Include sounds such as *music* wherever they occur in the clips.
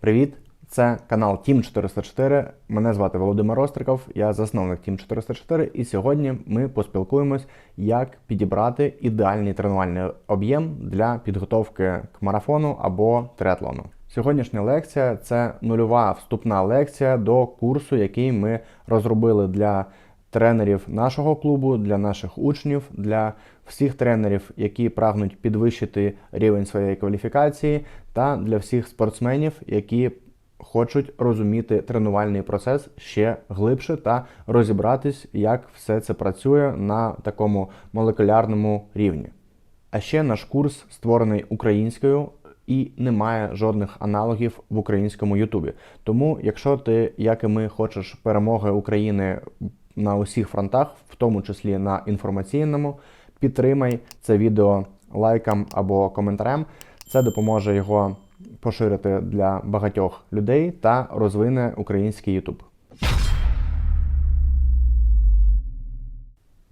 Привіт! Це канал Team 404. Мене звати Володимир Остриков, я засновник Team 404, і сьогодні ми поспілкуємось, як підібрати ідеальний тренувальний об'єм для підготовки к марафону або триатлону. Сьогоднішня лекція це нульова вступна лекція до курсу, який ми розробили для тренерів нашого клубу, для наших учнів, для всіх тренерів, які прагнуть підвищити рівень своєї кваліфікації, та для всіх спортсменів, які хочуть розуміти тренувальний процес ще глибше та розібратись, як все це працює на такому молекулярному рівні. А ще наш курс створений українською і немає жодних аналогів в українському Ютубі. Тому, якщо ти, як і ми, хочеш перемоги України на усіх фронтах, в тому числі на інформаційному, підтримай це відео лайком або коментарем. Це допоможе його поширити для багатьох людей та розвине український YouTube.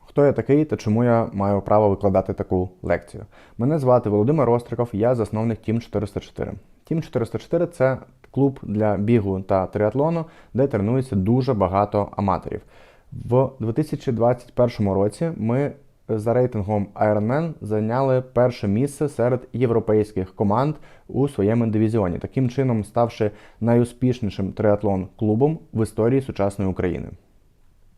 Хто я такий та чому я маю право викладати таку лекцію? Мене звати Володимир Остриков, я засновник Team 404. Team 404 це клуб для бігу та триатлону, де тренується дуже багато аматорів. В 2021 році ми за рейтингом Ironman зайняли перше місце серед європейських команд у своєму дивізіоні, таким чином ставши найуспішнішим триатлон-клубом в історії сучасної України.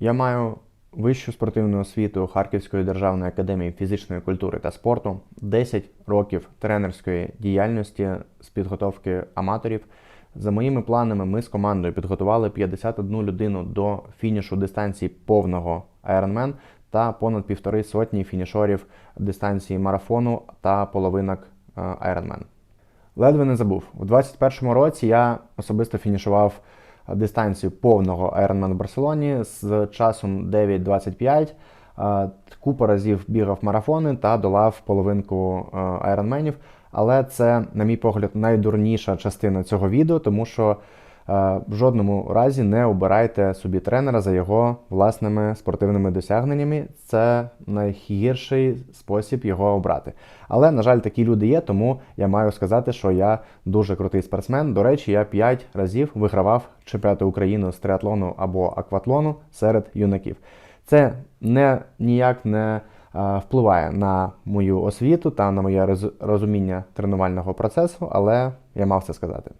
Я маю вищу спортивну освіту Харківської державної академії фізичної культури та спорту, 10 років тренерської діяльності з підготовки аматорів. За моїми планами, ми з командою підготували 51 людину до фінішу дистанції повного Ironman та понад півтори сотні фінішорів дистанції марафону та половинок е, Ironman. Ледве не забув. У 2021 році я особисто фінішував дистанцію повного Ironman в Барселоні з часом 9.25. Е, купу разів бігав марафони та долав половинку айронменів. Але це, на мій погляд, найдурніша частина цього відео, тому що в жодному разі не обирайте собі тренера за його власними спортивними досягненнями. Це найгірший спосіб його обрати. Але, на жаль, такі люди є, тому я маю сказати, що я дуже крутий спортсмен. До речі, я 5 разів вигравав чемпіонати України з триатлону або акватлону серед юнаків. Це не ніяк не впливає на мою освіту та на моє розуміння тренувального процесу, але я мав це сказати.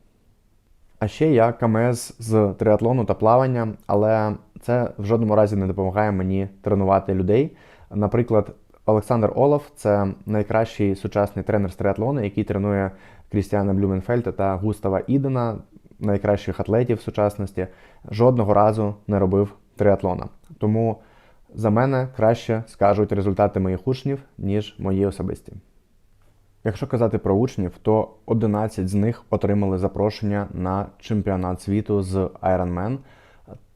А ще я КМС з триатлону та плавання, але це в жодному разі не допомагає мені тренувати людей. Наприклад, Олександр Олаф це найкращий сучасний тренер з триатлону, який тренує Крістіана Блюменфельта та Густава Ідена, найкращих атлетів сучасності. Жодного разу не робив триатлона. Тому за мене краще скажуть результати моїх учнів, ніж мої особисті. Якщо казати про учнів, то 11 з них отримали запрошення на чемпіонат світу з Ironman.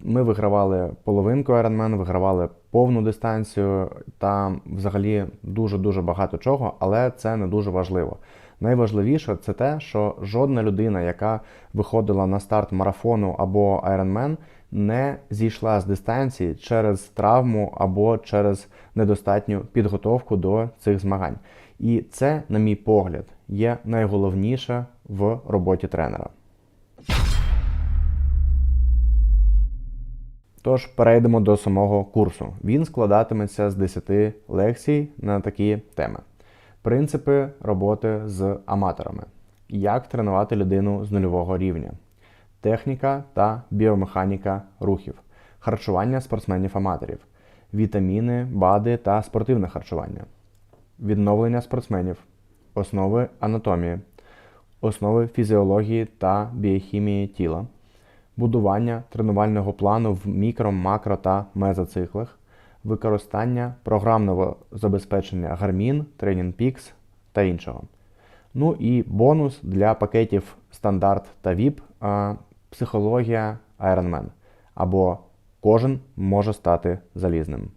Ми вигравали половинку Ironman, вигравали повну дистанцію та взагалі дуже-дуже багато чого, але це не дуже важливо. Найважливіше це те, що жодна людина, яка виходила на старт марафону або Ironman, не зійшла з дистанції через травму або через недостатню підготовку до цих змагань. І це, на мій погляд, є найголовніше в роботі тренера. Тож перейдемо до самого курсу. Він складатиметься з 10 лекцій на такі теми: принципи роботи з аматорами, як тренувати людину з нульового рівня, техніка та біомеханіка рухів, харчування спортсменів-аматорів, вітаміни, БАДи та спортивне харчування відновлення спортсменів, основи анатомії, основи фізіології та біохімії тіла, будування тренувального плану в мікро, макро та мезоциклах, використання програмного забезпечення Garmin, TrainingPeaks та іншого. Ну і бонус для пакетів стандарт та VIP психологія Ironman. Або кожен може стати залізним.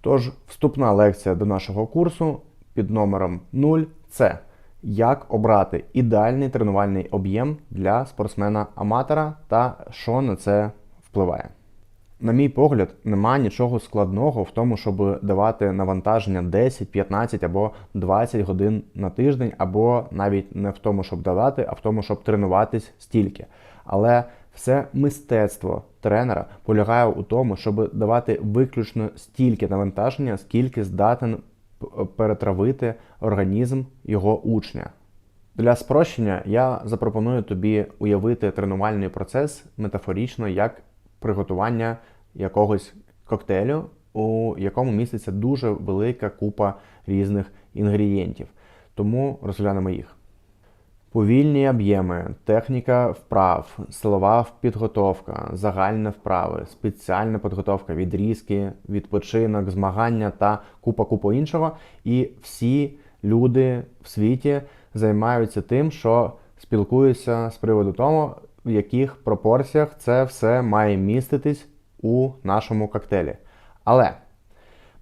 Тож, вступна лекція до нашого курсу під номером 0 це як обрати ідеальний тренувальний об'єм для спортсмена-аматора та що на це впливає. На мій погляд, немає нічого складного в тому, щоб давати навантаження 10, 15 або 20 годин на тиждень, або навіть не в тому, щоб давати, а в тому, щоб тренуватись стільки. Але все мистецтво тренера полягає у тому, щоб давати виключно стільки навантаження, скільки здатен перетравити організм його учня. Для спрощення я запропоную тобі уявити тренувальний процес метафорично як приготування якогось коктейлю, у якому міститься дуже велика купа різних інгредієнтів. Тому розглянемо їх. Повільні об'єми, техніка вправ, силова підготовка, загальні вправи, спеціальна підготовка, відрізки, відпочинок, змагання та купа купа іншого. І всі люди в світі займаються тим, що спілкуються з приводу того, в яких пропорціях це все має міститись у нашому коктейлі. Але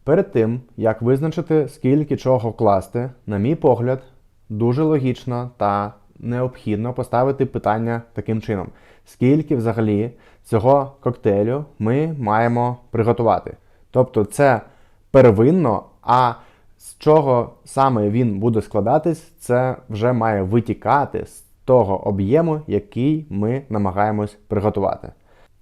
Перед тим, як визначити, скільки чого класти, на мій погляд, дуже логічно та необхідно поставити питання таким чином: скільки взагалі цього коктейлю ми маємо приготувати? Тобто це первинно, а з чого саме він буде складатись, це вже має витікати з того об'єму, який ми намагаємось приготувати.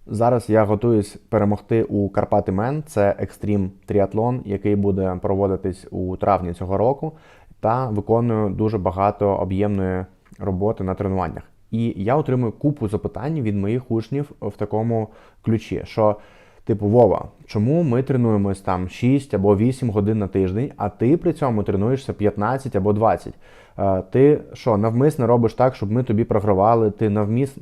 Зараз я готуюсь перемогти у Карпати Мен. Це екстрім тріатлон, який буде проводитись у травні цього року, та виконую дуже багато об'ємної роботи на тренуваннях. І я отримую купу запитань від моїх учнів в такому ключі, що Типу, Вова, чому ми тренуємось там 6 або 8 годин на тиждень, а ти при цьому тренуєшся 15 або 20? Е, Ти що, навмисно робиш так, щоб ми тобі програвали? Ти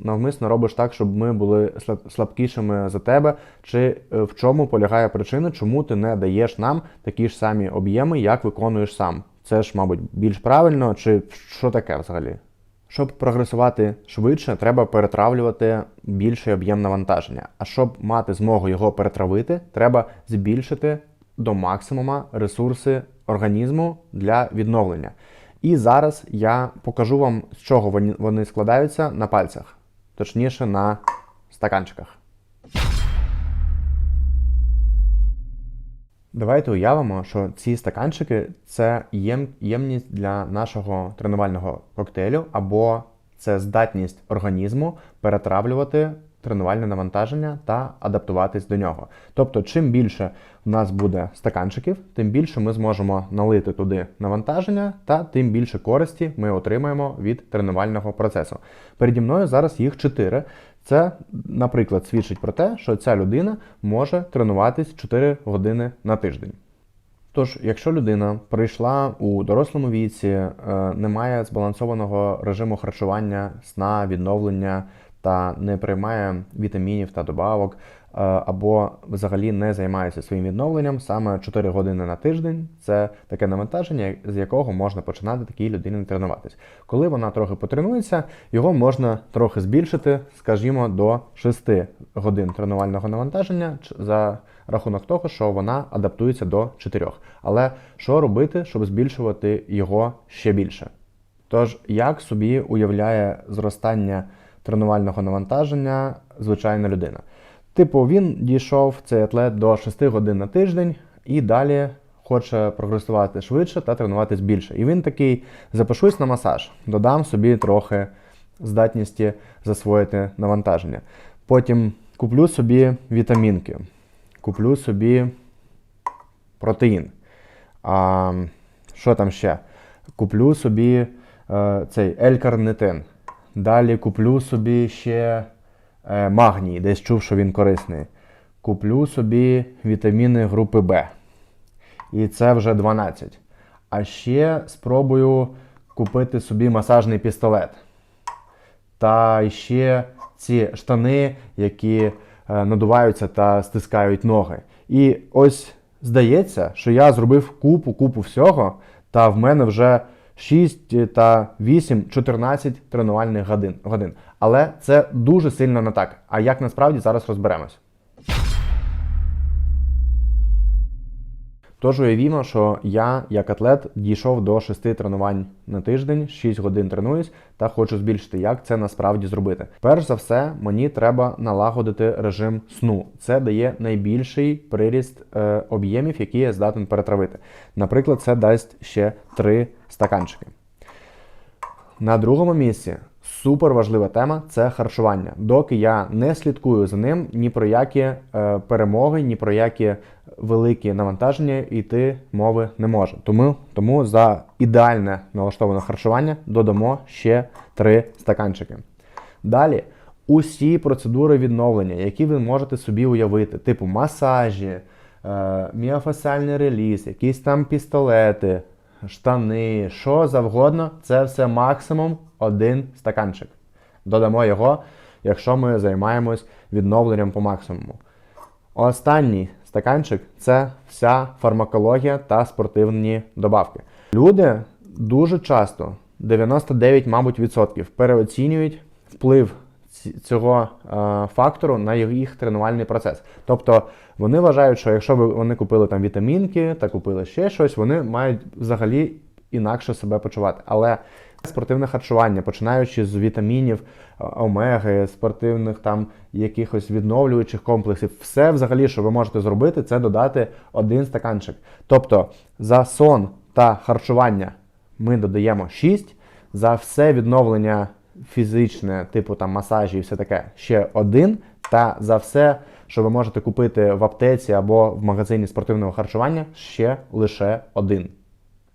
навмисно робиш так, щоб ми були слабкішими за тебе? Чи е, в чому полягає причина, чому ти не даєш нам такі ж самі об'єми, як виконуєш сам? Це ж, мабуть, більш правильно, чи що таке взагалі? Щоб прогресувати швидше, треба перетравлювати більший об'єм навантаження. А щоб мати змогу його перетравити, треба збільшити до максимума ресурси організму для відновлення. І зараз я покажу вам, з чого вони- складаються на пальцях, точніше на стаканчиках. Давайте уявимо, що ці стаканчики це єм, ємність для нашого тренувального коктейлю, або це здатність організму перетравлювати тренувальне навантаження та адаптуватись до нього. Тобто, чим більше у нас буде стаканчиків, тим більше ми зможемо налити туди навантаження, та тим більше користі ми отримаємо від тренувального процесу. Переді мною зараз їх чотири. Це, наприклад, свідчить про те, що ця людина може тренуватись 4 години на тиждень. Тож, якщо людина прийшла у дорослому віці, е, не має збалансованого режиму харчування, сна, відновлення та не приймає вітамінів та добавок, або взагалі не займається своїм відновленням, саме 4 години на тиждень це таке навантаження, з якого можна починати такій людині тренуватись. Коли вона трохи потренується, його можна трохи збільшити, скажімо, до 6 годин тренувального навантаження за рахунок того, що вона адаптується до 4. Але що робити, щоб збільшувати його ще більше? Тож, як собі уявляє зростання тренувального навантаження звичайна людина? Типу, він дійшов цей атлет до 6 годин на тиждень і далі хоче прогресувати швидше та тренуватись більше. І він такий: запишусь на масаж, додам собі трохи здатності засвоїти навантаження. Потім куплю собі вітамінки, куплю собі протеїн. А, що там ще? Куплю собі е, цей L-карнитин. Далі куплю собі ще магній, десь чув, що він корисний. Куплю собі вітаміни групи Б. І це вже 12. А ще спробую купити собі масажний пістолет. Та ще ці штани, які е, надуваються та стискають ноги. І ось здається, що я зробив купу купу всього, та в мене вже 6 та 8, 14 тренувальних годин. годин. Але це дуже сильно не так. А як насправді зараз розберемось. Тож уявімо, що я, як атлет, дійшов до 6 тренувань на тиждень, 6 годин тренуюсь та хочу збільшити, як це насправді зробити. Перш за все, мені треба налагодити режим сну. Це дає найбільший приріст е, об'ємів, які я здатен перетравити. Наприклад, це дасть ще 3 стаканчики. На другому місці супер важлива тема це харчування. Доки я не слідкую за ним, ні про які е, перемоги, ні про які великі навантаження йти мови не може. Тому, тому за ідеальне налаштоване харчування додамо ще 3 стаканчики. Далі усі процедури відновлення, які ви можете собі уявити, типу масажі, е, міофасіальний реліз, якісь там пістолети, штани, що завгодно, це все максимум один стаканчик. Додамо його, якщо ми займаємось відновленням по максимуму. Останній стаканчик це вся фармакологія та спортивні добавки. Люди дуже часто, 99, мабуть, відсотків, переоцінюють вплив цього е, фактору на їх тренувальний процес. Тобто вони вважають, що якщо вони купили там вітамінки та купили ще щось, вони мають взагалі інакше себе почувати. Але спортивне харчування, починаючи з вітамінів, е, омеги, спортивних там якихось відновлюючих комплексів, все взагалі, що ви можете зробити, це додати один стаканчик. Тобто за сон та харчування ми додаємо 6, за все відновлення фізичне, типу там масажі і все таке, ще один. Та за все, що ви можете купити в аптеці або в магазині спортивного харчування, ще лише один.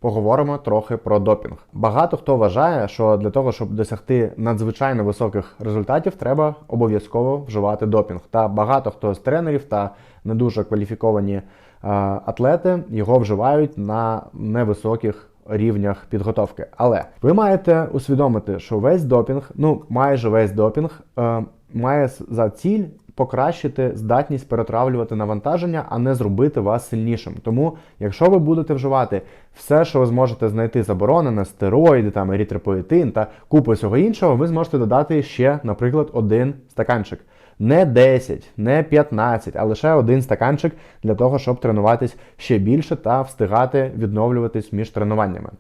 Поговоримо трохи про допінг. Багато хто вважає, що для того, щоб досягти надзвичайно високих результатів, треба обов'язково вживати допінг. Та багато хто з тренерів та не дуже кваліфіковані е, атлети його вживають на невисоких рівнях підготовки. Але ви маєте усвідомити, що весь допінг, ну майже весь допінг, е, має за ціль покращити здатність перетравлювати навантаження, а не зробити вас сильнішим. Тому, якщо ви будете вживати все, що ви зможете знайти заборонене, стероїди, там ерітропоетин та купу всього іншого, ви зможете додати ще, наприклад, один стаканчик. Не 10, не 15, а лише один стаканчик для того, щоб тренуватись ще більше та встигати відновлюватись між тренуваннями.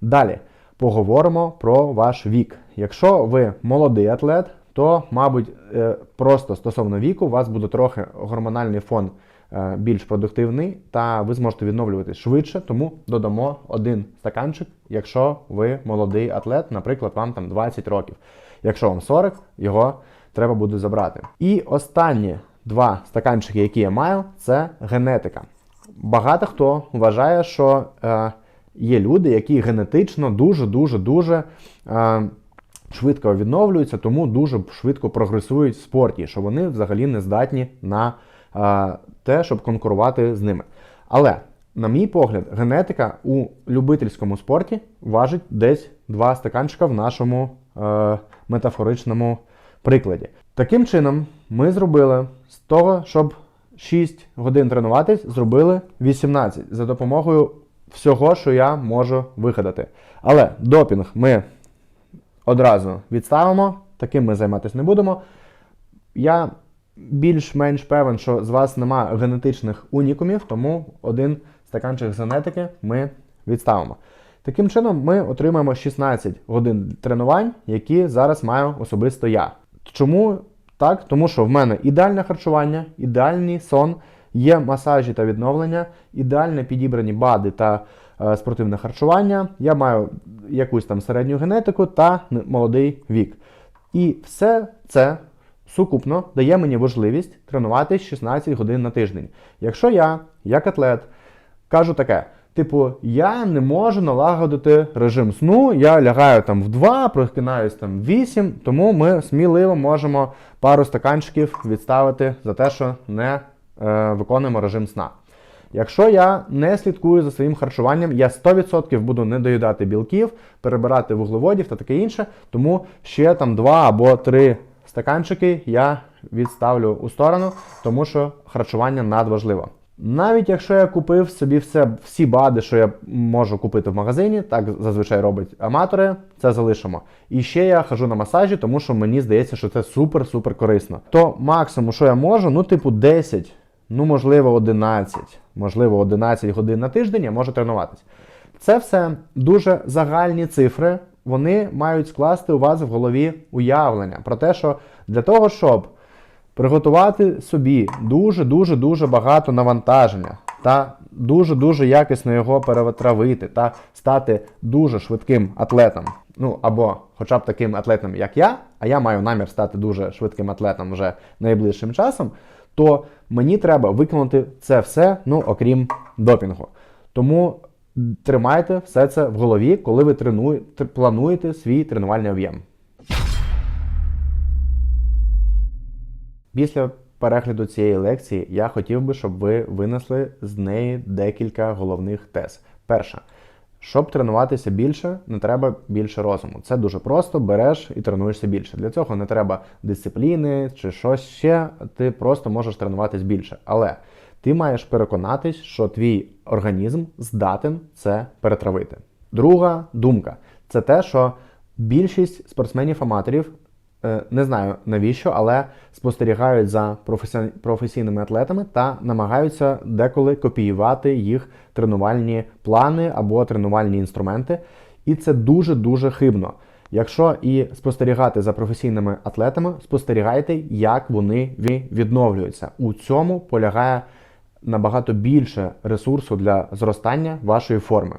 Далі поговоримо про ваш вік. Якщо ви молодий атлет, то, мабуть, е, просто стосовно віку, у вас буде трохи гормональний фон е, більш продуктивний, та ви зможете відновлюватись швидше, тому додамо один стаканчик, якщо ви молодий атлет, наприклад, вам там 20 років. Якщо вам 40, його треба буде забрати. І останні два стаканчики, які я маю, це генетика. Багато хто вважає, що е, є люди, які генетично дуже, дуже, дуже е, швидко відновлюються, тому дуже швидко прогресують в спорті, що вони взагалі не здатні на е, те, щоб конкурувати з ними. Але, на мій погляд, генетика у любительському спорті важить десь два стаканчика в нашому е, метафоричному прикладі. Таким чином, ми зробили з того, щоб 6 годин тренуватись, зробили 18 за допомогою всього, що я можу вигадати. Але допінг ми одразу відставимо, таким ми займатися не будемо. Я більш-менш певен, що з вас нема генетичних унікумів, тому один стаканчик генетики ми відставимо. Таким чином, ми отримаємо 16 годин тренувань, які зараз маю особисто я. Чому так? Тому що в мене ідеальне харчування, ідеальний сон, є масажі та відновлення, ідеально підібрані бади та е, спортивне харчування. Я маю якусь там середню генетику та молодий вік. І все це сукупно дає мені можливість тренуватись 16 годин на тиждень. Якщо я, як атлет, кажу таке: типу, я не можу налагодити режим сну, я лягаю там в 2, прокинаюсь там в 8, тому ми сміливо можемо пару стаканчиків відставити за те, що не е, виконуємо режим сна. Якщо я не слідкую за своїм харчуванням, я 100% буду не доїдати білків, перебирати вуглеводів та таке інше, тому ще там 2 або 3 стаканчики я відставлю у сторону, тому що харчування надважливо. Навіть якщо я купив собі все, всі бади, що я можу купити в магазині, так зазвичай роблять аматори, це залишимо. І ще я хожу на масажі, тому що мені здається, що це супер-супер корисно. То максимум, що я можу, ну, типу, 10 ну, можливо, 11, можливо, 11 годин на тиждень я можу тренуватись. Це все дуже загальні цифри. Вони мають скласти у вас в голові уявлення про те, що для того, щоб приготувати собі дуже-дуже дуже багато навантаження та дуже-дуже якісно його перетравити та стати дуже швидким атлетом. Ну або хоча б таким атлетом, як я, а я маю намір стати дуже швидким атлетом вже найближчим часом, то мені треба виконати це все, ну окрім допінгу. Тому тримайте все це в голові, коли ви тренуєте, плануєте свій тренувальний об'єм. Після перегляду цієї лекції я хотів би, щоб ви винесли з неї декілька головних тез. Перша. Щоб тренуватися більше, не треба більше розуму. Це дуже просто, береш і тренуєшся більше. Для цього не треба дисципліни чи щось ще. Ти просто можеш тренуватись більше. Але ти маєш переконатись, що твій організм здатен це перетравити. Друга думка це те, що більшість спортсменів-аматорів Не знаю навіщо, але спостерігають за професійними атлетами та намагаються деколи копіювати їх тренувальні плани або тренувальні інструменти. І це дуже-дуже хибно. Якщо і спостерігати за професійними атлетами, спостерігайте, як вони відновлюються. У цьому полягає набагато більше ресурсу для зростання вашої форми.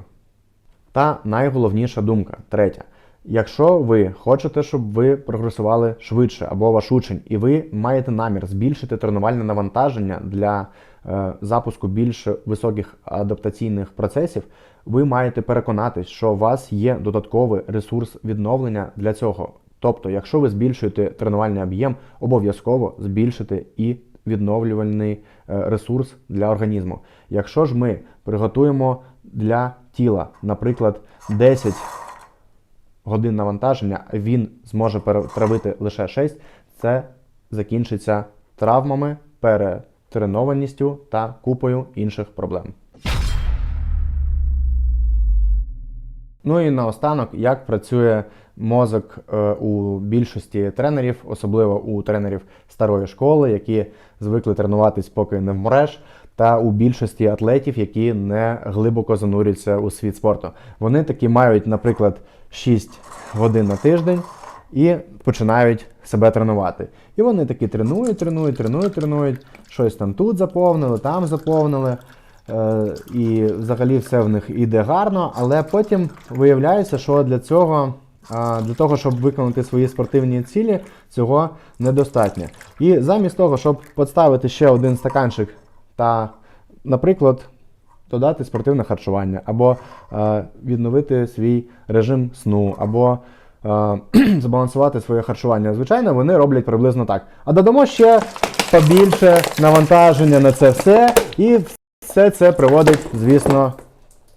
Та найголовніша думка, третя. Якщо ви хочете, щоб ви прогресували швидше або ваш учень, і ви маєте намір збільшити тренувальне навантаження для е, запуску більш високих адаптаційних процесів, ви маєте переконатись, що у вас є додатковий ресурс відновлення для цього. Тобто, якщо ви збільшуєте тренувальний об'єм, обов'язково збільшити і відновлювальний е, ресурс для організму. Якщо ж ми приготуємо для тіла, наприклад, 10 годин навантаження, він зможе перетравити лише 6, це закінчиться травмами, перетренованістю та купою інших проблем. Ну і наостанок, як працює мозок е, у більшості тренерів, особливо у тренерів старої школи, які звикли тренуватись, поки не вмреш, та у більшості атлетів, які не глибоко занурюються у світ спорту. Вони такі мають, наприклад, 6 годин на тиждень і починають себе тренувати. І вони такі тренують, тренують, тренують, тренують, щось там тут заповнили, там заповнили. Е, і взагалі все в них іде гарно, але потім виявляється, що для цього, для того, щоб виконати свої спортивні цілі, цього недостатньо. І замість того, щоб поставити ще один стаканчик та, наприклад, додати спортивне харчування, або е, відновити свій режим сну, або е, *clears throat* збалансувати своє харчування. Звичайно, вони роблять приблизно так. А додамо ще побільше навантаження на це все, і все це приводить, звісно,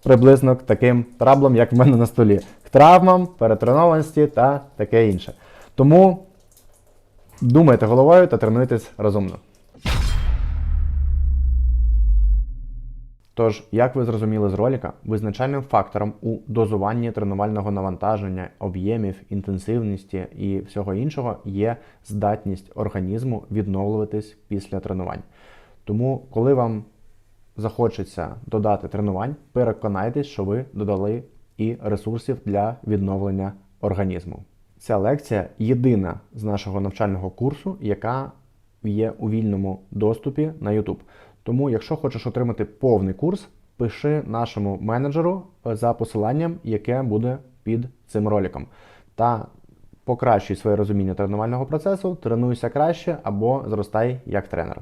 приблизно к таким траблам, як в мене на столі. К травмам, перетренованості та таке інше. Тому думайте головою та тренуйтесь розумно. Тож, як ви зрозуміли з ролика, визначальним фактором у дозуванні тренувального навантаження, об'ємів, інтенсивності і всього іншого є здатність організму відновлюватись після тренувань. Тому, коли вам захочеться додати тренувань, переконайтесь, що ви додали і ресурсів для відновлення організму. Ця лекція єдина з нашого навчального курсу, яка є у вільному доступі на YouTube. Тому, якщо хочеш отримати повний курс, пиши нашому менеджеру за посиланням, яке буде під цим роликом. Та покращуй своє розуміння тренувального процесу, тренуйся краще або зростай як тренер.